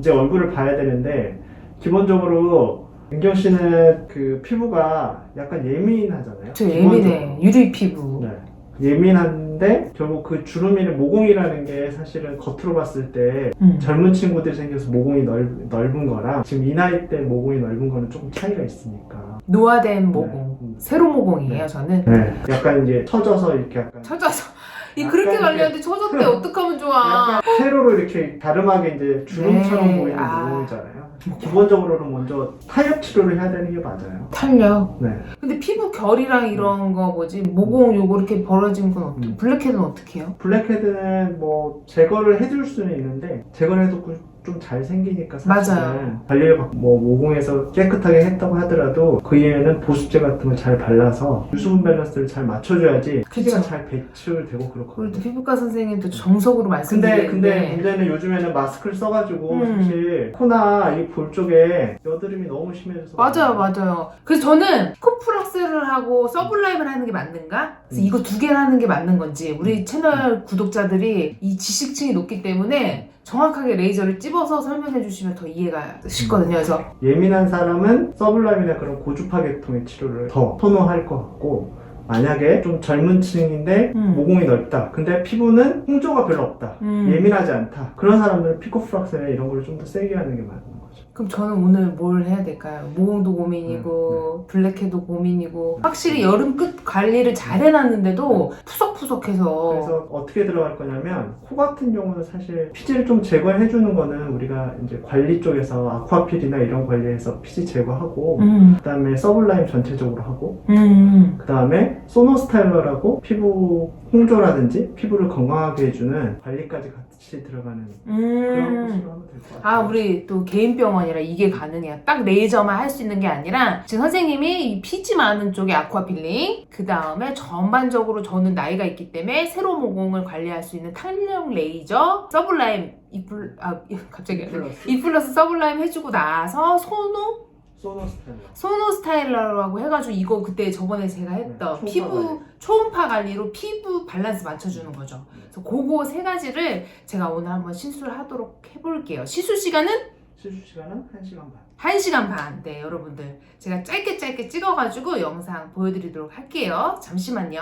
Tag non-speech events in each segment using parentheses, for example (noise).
이제 얼굴을 봐야 되는데 기본적으로 은경 씨는 그 피부가 약간 예민하잖아요. 저 예민해. 기본적으로. 유리 피부. 네. 예민한데 결국 그 주름이는 모공이라는 게 사실은 겉으로 봤을 때 음. 젊은 친구들이 생겨서 모공이 넓, 넓은 거랑 지금 이 나이 때 모공이 넓은 거는 조금 차이가 있으니까. 노화된 모공. 네. 세로 모공이에요, 네. 저는. 네. 약간 이제 처져서 이렇게 약간 쳐져서. 이 약간 그렇게 이게- 관리하는데 쳐졌대. 어떡하면 좋아. 약간 세로로 이렇게 다름하게 이제 주름처럼 네. 보이는 아. 모공이잖아요. 기본적으로는 먼저 타협 치료를 해야 되는 게 맞아요. 탄력. 네. 근데 피부 결이랑 이런 거 뭐지? 모공 요거 이렇게 벌어진 건 어떻게? 음. 블랙헤드는 어떻게 해요? 블랙헤드는 뭐 제거를 해줄 수는 있는데 제거를 해도 좀 잘 생기니까 사실은 맞아요. 관리를 받- 뭐 모공에서 깨끗하게 했다고 하더라도 그 이후에는 보습제 같은 걸 잘 발라서 유수분 밸런스를 잘 맞춰줘야지 피지가 그쵸. 잘 배출되고 그렇거든요. 또 피부과 선생님도 정석으로 근데 말씀드리는데 근데 문제는 요즘에는 마스크를 써가지고 음. 사실 코나 이 볼 쪽에 여드름이 너무 심해져서 맞아요, 맞아요. 그래서 저는 코프락스를 하고 서블라임을 하는 게 맞는가? 그래서 음. 이거 두 개를 하는 게 맞는 건지 우리 채널 구독자들이 이 지식층이 높기 때문에 정확하게 레이저를 찝어서 설명해 주시면 더 이해가 쉽거든요. 그래서 예민한 사람은 서블라임이나 그런 고주파 계통의 치료를 더 선호할 것 같고 만약에 좀 젊은 층인데 음. 모공이 넓다 근데 피부는 홍조가 별로 없다 음. 예민하지 않다 그런 사람들은 피코프락스나 이런 걸 좀 더 세게 하는 게 맞는 거죠 그럼 저는 오늘 뭘 해야 될까요? 모공도 고민이고 블랙헤도 고민이고 확실히 여름 끝 관리를 잘 해놨는데도 푸석푸석해서 그래서 어떻게 들어갈 거냐면 코 같은 경우는 사실 피지를 좀 제거해 주는 거는 우리가 이제 관리 쪽에서 아쿠아필이나 이런 관리해서 피지 제거하고 음, 그다음에 서블라임 전체적으로 하고 음, 그 다음에 소노스타일러라고 피부 홍조라든지 피부를 건강하게 해주는 관리까지 같이 들어가는 그런 음. 코스로 하면 될 것 같아요. 아, 우리 또 개인 병원 이라 이게 가능해요. 딱 레이저만 할 수 있는 게 아니라 지금 선생님이 이 피지 많은 쪽에 아쿠아필링, 그 다음에 전반적으로 저는 나이가 있기 때문에 세로 모공을 관리할 수 있는 탄력 레이저, 서블라임, 이플, 아, (laughs) 갑자기 플러스 이플러스 서블라임 해주고 나서 소노 소노 스타일러. 소노 스타일러라고 해가지고 이거 그때 저번에 제가 했던 네, 초음파 피부 관리. 초음파 관리로 피부 밸런스 맞춰주는 거죠. 그래서 그거 세 가지를 제가 오늘 한번 시술을 하도록 해볼게요. 시술 시간은 시술 시간은 1시간 반. 1시간 반. 네, 여러분들. 제가 짧게 짧게 찍어가지고 영상 보여드리도록 할게요. 잠시만요.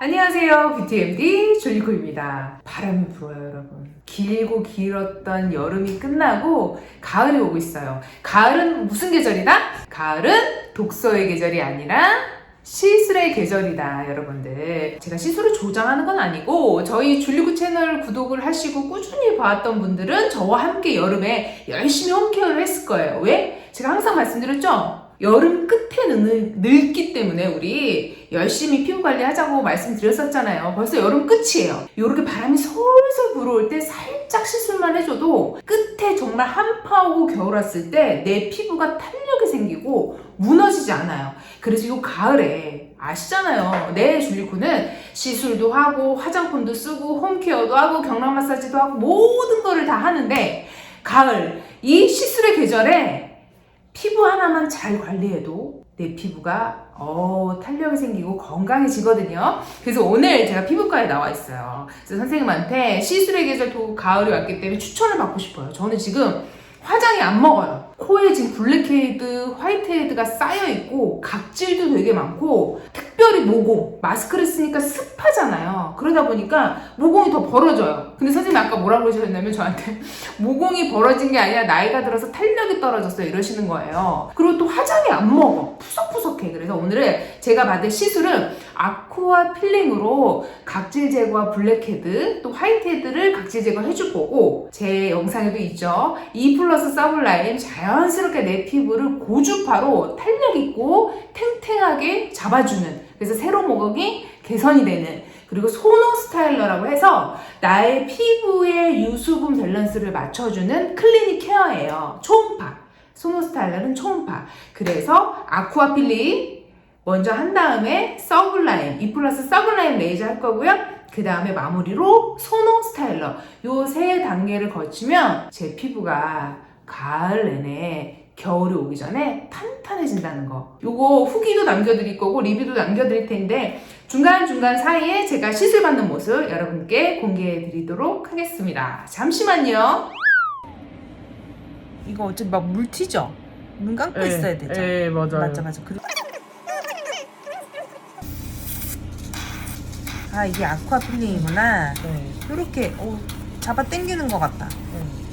안녕하세요. 뷰티MD 졸리코입니다. 바람이 불어요, 여러분. 길고 길었던 여름이 끝나고 가을이 오고 있어요. 가을은 무슨 계절이다? 가을은 독서의 계절이 아니라 시술의 계절이다, 여러분들. 제가 시술을 조장하는 건 아니고, 저희 줄리구 채널 구독을 하시고 꾸준히 봐왔던 분들은 저와 함께 여름에 열심히 홈케어를 했을 거예요. 왜? 제가 항상 말씀드렸죠? 여름 끝에 늙, 늙기 때문에 우리 열심히 피부 관리하자고 말씀드렸었잖아요. 벌써 여름 끝이에요. 이렇게 바람이 솔솔 불어올 때 살짝 시술만 해줘도 끝에 정말 한파오고 겨울 왔을 때 내 피부가 탄력이 생기고 무너지지 않아요. 그래서 이 가을에 아시잖아요. 내 줄리코는 시술도 하고 화장품도 쓰고 홈케어도 하고 경락 마사지도 하고 모든 거를 다 하는데 가을 이 시술의 계절에 피부 하나만 잘 관리해도 내 피부가 어, 탄력이 생기고 건강해지거든요. 그래서 오늘 제가 피부과에 나와 있어요. 그래서 선생님한테 시술의 계절 도 가을이 왔기 때문에 추천을 받고 싶어요. 저는 지금 화장이 안 먹어요. 코에 지금 블랙헤드, 화이트헤드가 쌓여 있고 각질도 되게 많고 특별히 모공 마스크를 쓰니까 습하잖아요. 그러다 보니까 모공이 더 벌어져요. 근데 선생님 아까 뭐라 그러셨냐면 저한테 (laughs) 모공이 벌어진 게 아니라 나이가 들어서 탄력이 떨어졌어요 이러시는 거예요. 그리고 또 화장이 안 먹어 푸석푸석해. 그래서 오늘은 제가 받은 시술은 아쿠아 필링으로 각질 제거와 블랙헤드 또 화이트헤드를 각질 제거 해줄 거고 제 영상에도 있죠. E 플러스 서블라임 자연스럽게 내 피부를 고주파로 탄력 있고 탱탱하게 잡아주는 그래서 세로 모공이 개선이 되는 그리고 소노 스타일러라고 해서 나의 피부의 유수분 밸런스를 맞춰주는 클리닉 케어예요. 초음파. 소노 스타일러는 초음파. 그래서 아쿠아 필링 먼저 한 다음에 서블라임, 이 플러스 서블라임 레이저 할 거고요. 그 다음에 마무리로 소노 스타일러. 요 세 단계를 거치면 제 피부가 가을 내내 겨울이 오기 전에 탄탄해진다는 거. 요거 후기도 남겨드릴 거고 리뷰도 남겨드릴 텐데 중간중간 사이에 제가 시술 받는 모습 여러분께 공개해 드리도록 하겠습니다. 잠시만요. 이거 어차피 막 물 튀죠? 눈 감고 있어야 되죠? 네, 맞아요. 맞아 맞아. 그리고 아 이게 아쿠아 필링이구나. 네. 이렇게 어, 잡아 당기는 것 같다. 네.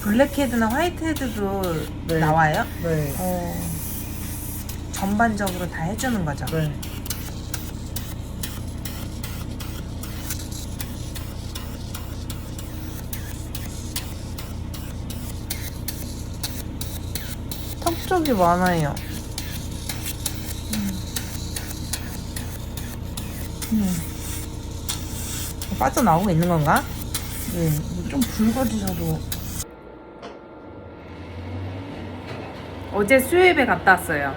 블랙헤드나 화이트헤드도 네. 나와요? 네. 어, 전반적으로 다 해주는 거죠. 네. 턱 쪽이 많아요. 음. 빠져나오고 있는 건가? 네, 좀 붉어지셔도. 어제 수협에 갔다 왔어요.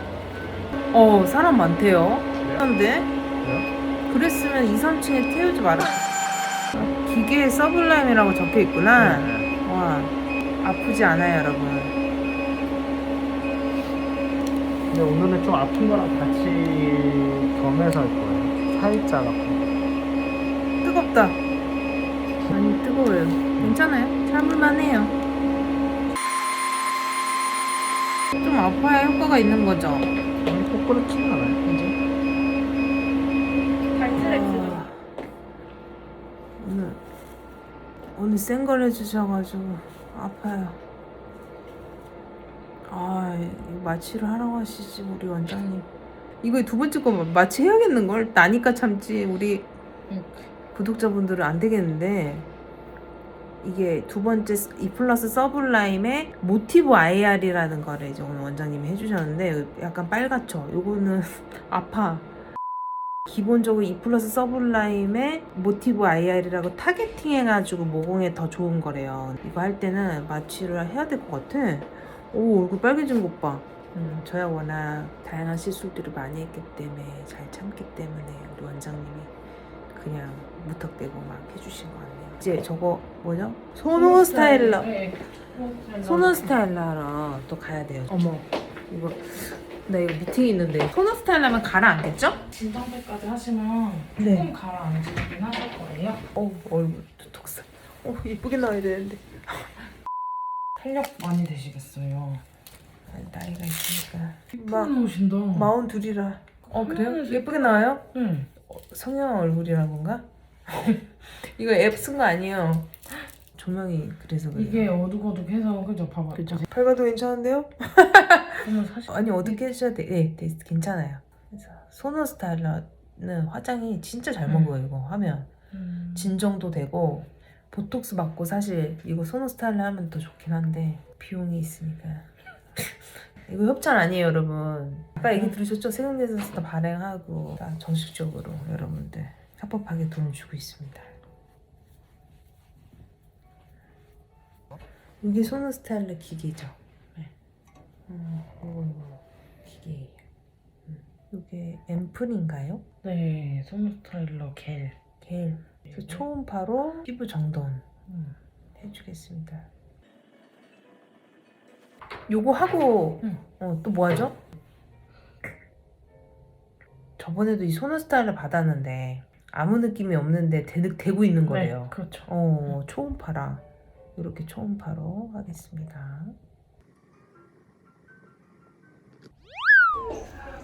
어, 사람 많대요. 그런데 그랬으면 2, 3층에 태우지 마라. 아, 기계에 서블라임이라고 적혀 있구나. 와, 아프지 않아요, 여러분. 근데 오늘은 좀 아픈 거랑 같이 겸해서 할 거예요. 살짝 아픈 뜨겁다. 많이 뜨거워요. 괜찮아요. 참을만 해요. 좀 아파야 효과가 있는 거죠. 거. 아니, 꼭 그렇지는 않아요. 이제. 아, 오늘 오늘 센 걸 해주셔가지고 아파요. 아, 이거 마취를 하라고 하시지 우리 원장님. 이거 두 번째 거 마취 해야겠는 걸 나니까 참지 우리 응. 구독자분들은 안 되겠는데 이게 두 번째 이 플러스 서블라임의 모티브 IR이라는 거를 이제 오늘 원장님이 해주셨는데 약간 빨갛죠. 요거는 (laughs) 아파. 기본적으로 이 플러스 서블라임의 모티브 IR이라고 타겟팅 해가지고 모공에 더 좋은 거래요. 이거 할 때는 마취를 해야 될 것 같아. 오, 얼굴 빨개진 것 봐. 음, 저야 워낙 다양한 시술들을 많이 했기 때문에 잘 참기 때문에 우리 원장님이 그냥 무턱대고 막 해주신 거 같네요. 이제 저거 뭐죠? 소노 스타일러. 네. 소노 스타일러 하러 또 가야 돼요. 어머, 이거 나 이거 미팅 있는데 소노 스타일러면 가라앉겠죠? 진단배까지 하시면 네. 조금 가라앉으시긴 하실 거예요. 어, 얼굴 톡톡. 어, 이쁘게 나와야 되는데. 탄력 많이 되시겠어요. 아니, 나이가 있으니까. 막 나오신다. 마흔 둘이라. 어 그래요? 화면에서- 예쁘게 나와요? 네. 어, 성형 얼굴이라던가? (laughs) 이거 앱 쓴 거 아니에요? (gasps) 조명이 그래서 그래요. 이게 어둑어둑해서 그죠? 봐봐. 그죠? 밝아도 괜찮은데요? 그러면 사실 아니 어떻게 해주셔야 돼? 네, 네, 괜찮아요. 그래서 소노 스타일러는 화장이 진짜 잘 음. 먹어요. 이거 하면 음, 진정도 되고 보톡스 맞고 사실 이거 소노 스타일러 하면 더 좋긴 한데 비용이 있으니까 (laughs) 이거 협찬 아니에요 여러분 아까 얘기 들으셨죠? 세종대에서 다 발행하고 다 정식적으로 여러분들 합법하게 돈을 주고 있습니다 이게 소노 스타일러 기계죠 네. 음, 이거 이거 기계예요 음. 이게 앰플인가요? 네, 소노 스타일러 겔. 겔 그래서 초음파로 피부 정돈 음. 해주겠습니다. 요거 하고 응. 어, 또 뭐 하죠? 저번에도 이 소노 스타일을 받았는데 아무 느낌이 없는데 대, 되고 있는 거래요. 네, 그렇죠. 어 초음파랑 이렇게 초음파로 하겠습니다.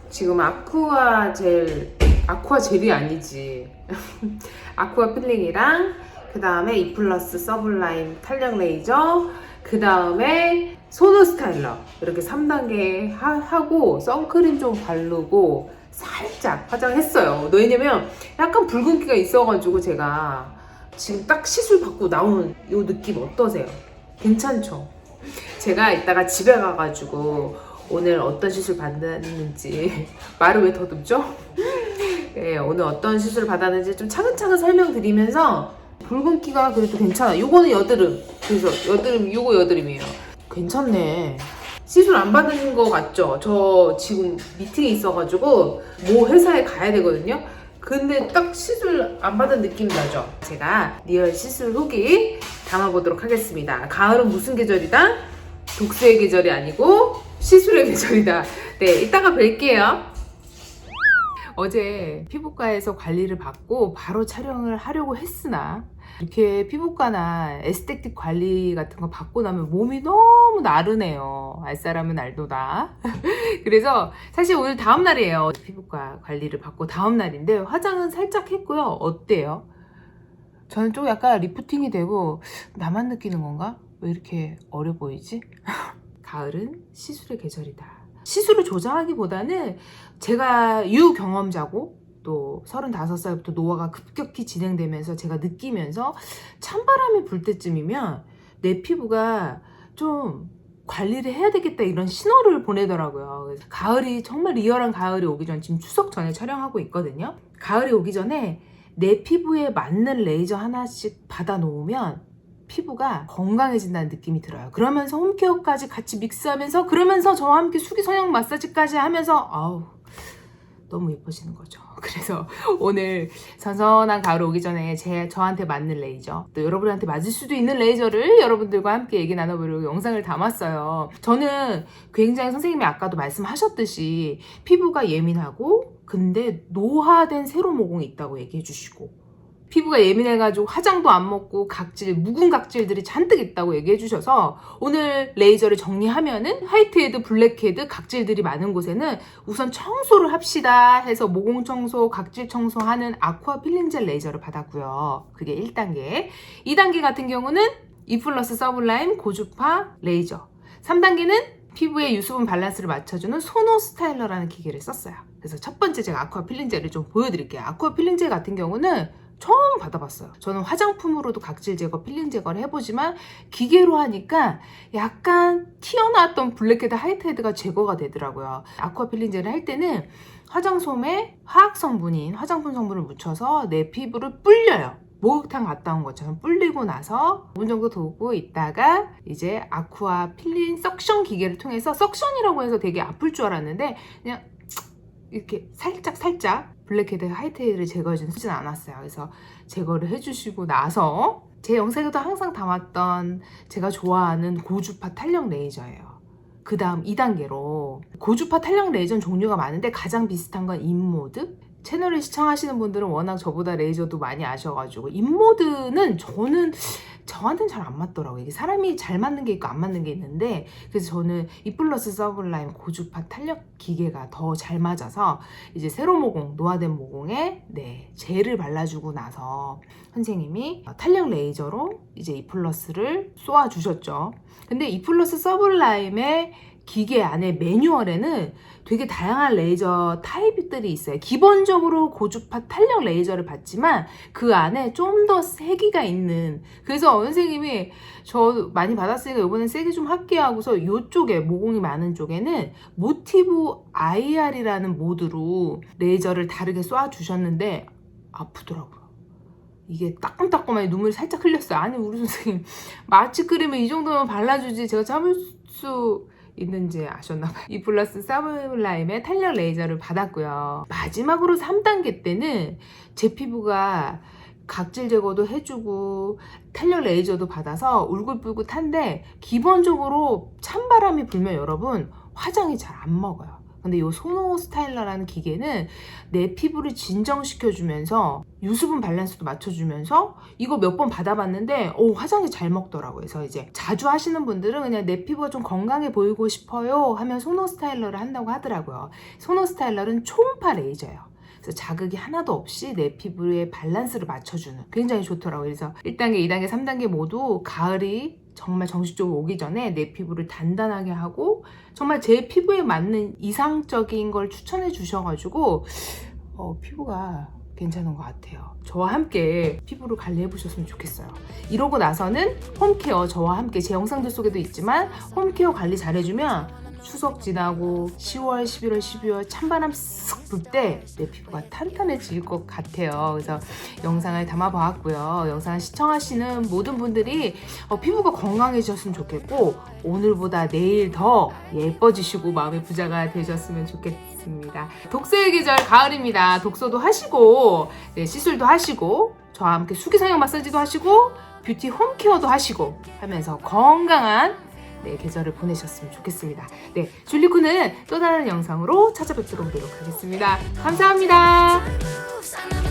지금 아쿠아 젤, 아쿠아 젤이 아니지. (laughs) 아쿠아 필링이랑 그 다음에 이 플러스 서블라임 탄력 레이저, 그 다음에 소노 스타일러 이렇게 3단계 하, 고 선크림 좀 바르고 살짝 화장했어요. 왜냐면 약간 붉은기가 있어가지고 제가 지금 딱 시술 받고 나오는 이 느낌 어떠세요? 괜찮죠? 제가 이따가 집에 가가지고 오늘 어떤 시술 받았는지 (laughs) 말을 왜 더듬죠? 네, (laughs) 오늘 어떤 시술을 받았는지 좀 차근차근 설명드리면서 붉은기가 그래도 괜찮아. 요거는 여드름. 그래서 여드름, 요거 여드름이에요. 괜찮네. 시술 안 받은 거 같죠? 저 지금 미팅에 있어가지고 모 회사에 가야 되거든요. 근데 딱 시술 안 받은 느낌 나죠? 제가 리얼 시술 후기 담아보도록 하겠습니다. 가을은 무슨 계절이다? 독서의 계절이 아니고 시술의 (laughs) 계절이다. 네, 이따가 뵐게요. 어제 피부과에서 관리를 받고 바로 촬영을 하려고 했으나 이렇게 피부과나 에스테틱 관리 같은 거 받고 나면 몸이 너무 나르네요. 알 사람은 알도다. (laughs) 그래서 사실 오늘 다음 날이에요. 피부과 관리를 받고 다음 날인데 화장은 살짝 했고요. 어때요? 저는 좀 약간 리프팅이 되고 나만 느끼는 건가? 왜 이렇게 어려 보이지? (laughs) 가을은 시술의 계절이다. 시술을 조장하기보다는 제가 유경험자고 또 35살부터 노화가 급격히 진행되면서 제가 느끼면서 찬바람이 불 때쯤이면 내 피부가 좀 관리를 해야 되겠다 이런 신호를 보내더라고요. 그래서 가을이 정말 리얼한 가을이 오기 전 지금 추석 전에 촬영하고 있거든요. 가을이 오기 전에 내 피부에 맞는 레이저 하나씩 받아 놓으면 피부가 건강해진다는 느낌이 들어요. 그러면서 홈케어까지 같이 믹스하면서 그러면서 저와 함께 수기 성형 마사지까지 하면서 아우 너무 예뻐지는 거죠. (laughs) 그래서 오늘 선선한 가을 오기 전에 제 저한테 맞는 레이저 또 여러분한테 맞을 수도 있는 레이저를 여러분들과 함께 얘기 나눠보려고 영상을 담았어요. 저는 굉장히 선생님이 아까도 말씀하셨듯이 피부가 예민하고 근데 노화된 세로 모공이 있다고 얘기해 주시고 피부가 예민해가지고 화장도 안 먹고 각질, 묵은 각질들이 잔뜩 있다고 얘기해 주셔서 오늘 레이저를 정리하면은 화이트헤드, 블랙헤드, 각질들이 많은 곳에는 우선 청소를 합시다 해서 모공 청소, 각질 청소하는 아쿠아 필링젤 레이저를 받았고요. 그게 1단계. 2단계 같은 경우는 이플러스 서블라임 고주파 레이저. 3단계는 피부의 유수분 밸런스를 맞춰주는 소노 스타일러라는 기계를 썼어요. 그래서 첫 번째 제가 아쿠아 필링젤을 좀 보여드릴게요. 아쿠아 필링젤 같은 경우는 처음 받아봤어요. 저는 화장품으로도 각질 제거, 필링 제거를 해보지만 기계로 하니까 약간 튀어나왔던 블랙헤드, 화이트헤드가 제거가 되더라고요. 아쿠아 필링 젤을 할 때는 화장솜에 화학 성분인 화장품 성분을 묻혀서 내 피부를 불려요. 목욕탕 갔다 온 것처럼 불리고 나서 5분 정도 두고 있다가 이제 아쿠아 필링 석션 기계를 통해서 석션이라고 해서 되게 아플 줄 알았는데 그냥 이렇게 살짝 살짝 블랙헤드 화이트헤드를 제거해주는 쓰진 않았어요. 그래서 제거를 해주시고 나서 제 영상에도 항상 담았던 제가 좋아하는 고주파 탄력 레이저예요. 그 다음 2단계로 고주파 탄력 레이저는 종류가 많은데 가장 비슷한 건 인모드 채널을 시청하시는 분들은 워낙 저보다 레이저도 많이 아셔가지고 인모드는 저는 저한테는 잘 안 맞더라고요. 이게 사람이 잘 맞는 게 있고 안 맞는 게 있는데 그래서 저는 이플러스 서블라임 고주파 탄력 기계가 더 잘 맞아서 이제 세로 모공, 노화된 모공에 네 젤을 발라주고 나서 선생님이 탄력 레이저로 이제 이플러스를 쏘아 주셨죠. 근데 이플러스 서블라임의 기계 안에 매뉴얼에는 되게 다양한 레이저 타입들이 있어요. 기본적으로 고주파 탄력 레이저를 받지만 그 안에 좀 더 세기가 있는 그래서 선생님이 저 많이 받았으니까 이번엔 세게 좀 할게 하고서 이쪽에 모공이 많은 쪽에는 모티브 IR이라는 모드로 레이저를 다르게 쏘아 주셨는데 아프더라고요. 이게 따끔따끔하게 눈물이 살짝 흘렸어요. 아니 우리 선생님 마취 크림을 이 정도면 발라주지 제가 참을 수 있는지 아셨나봐요. 이 플러스 사블라임의 탄력 레이저를 받았고요. 마지막으로 3단계 때는 제 피부가 각질 제거도 해주고 탄력 레이저도 받아서 울긋불긋한데 기본적으로 찬바람이 불면 여러분 화장이 잘 안 먹어요. 근데 이 소노 스타일러라는 기계는 내 피부를 진정시켜주면서 유수분 밸런스도 맞춰주면서 이거 몇 번 받아봤는데 오 화장이 잘 먹더라고요. 그래서 이제 자주 하시는 분들은 그냥 내 피부가 좀 건강해 보이고 싶어요 하면 소노 스타일러를 한다고 하더라고요. 소노 스타일러는 초음파 레이저예요. 그래서 자극이 하나도 없이 내 피부의 밸런스를 맞춰주는 굉장히 좋더라고요. 그래서 1단계, 2단계, 3단계 모두 가을이 정말 정식적으로 오기 전에 내 피부를 단단하게 하고 정말 제 피부에 맞는 이상적인 걸 추천해 주셔가지고 어, 피부가 괜찮은 것 같아요. 저와 함께 피부를 관리해 보셨으면 좋겠어요. 이러고 나서는 홈케어 저와 함께 제 영상들 속에도 있지만 홈케어 관리 잘해주면 추석 지나고 10월, 11월, 12월 찬바람 쓱 불 때 내 피부가 탄탄해질 것 같아요. 그래서 영상을 담아 보았고요. 영상을 시청하시는 모든 분들이 어, 피부가 건강해지셨으면 좋겠고 오늘보다 내일 더 예뻐지시고 마음의 부자가 되셨으면 좋겠습니다. 독서의 계절 가을입니다. 독서도 하시고 네, 시술도 하시고 저와 함께 수기상형 마사지도 하시고 뷰티 홈케어도 하시고 하면서 건강한 네, 계절을 보내셨으면 좋겠습니다. 네, 줄리코는 또 다른 영상으로 찾아뵙도록 노력하겠습니다. 감사합니다.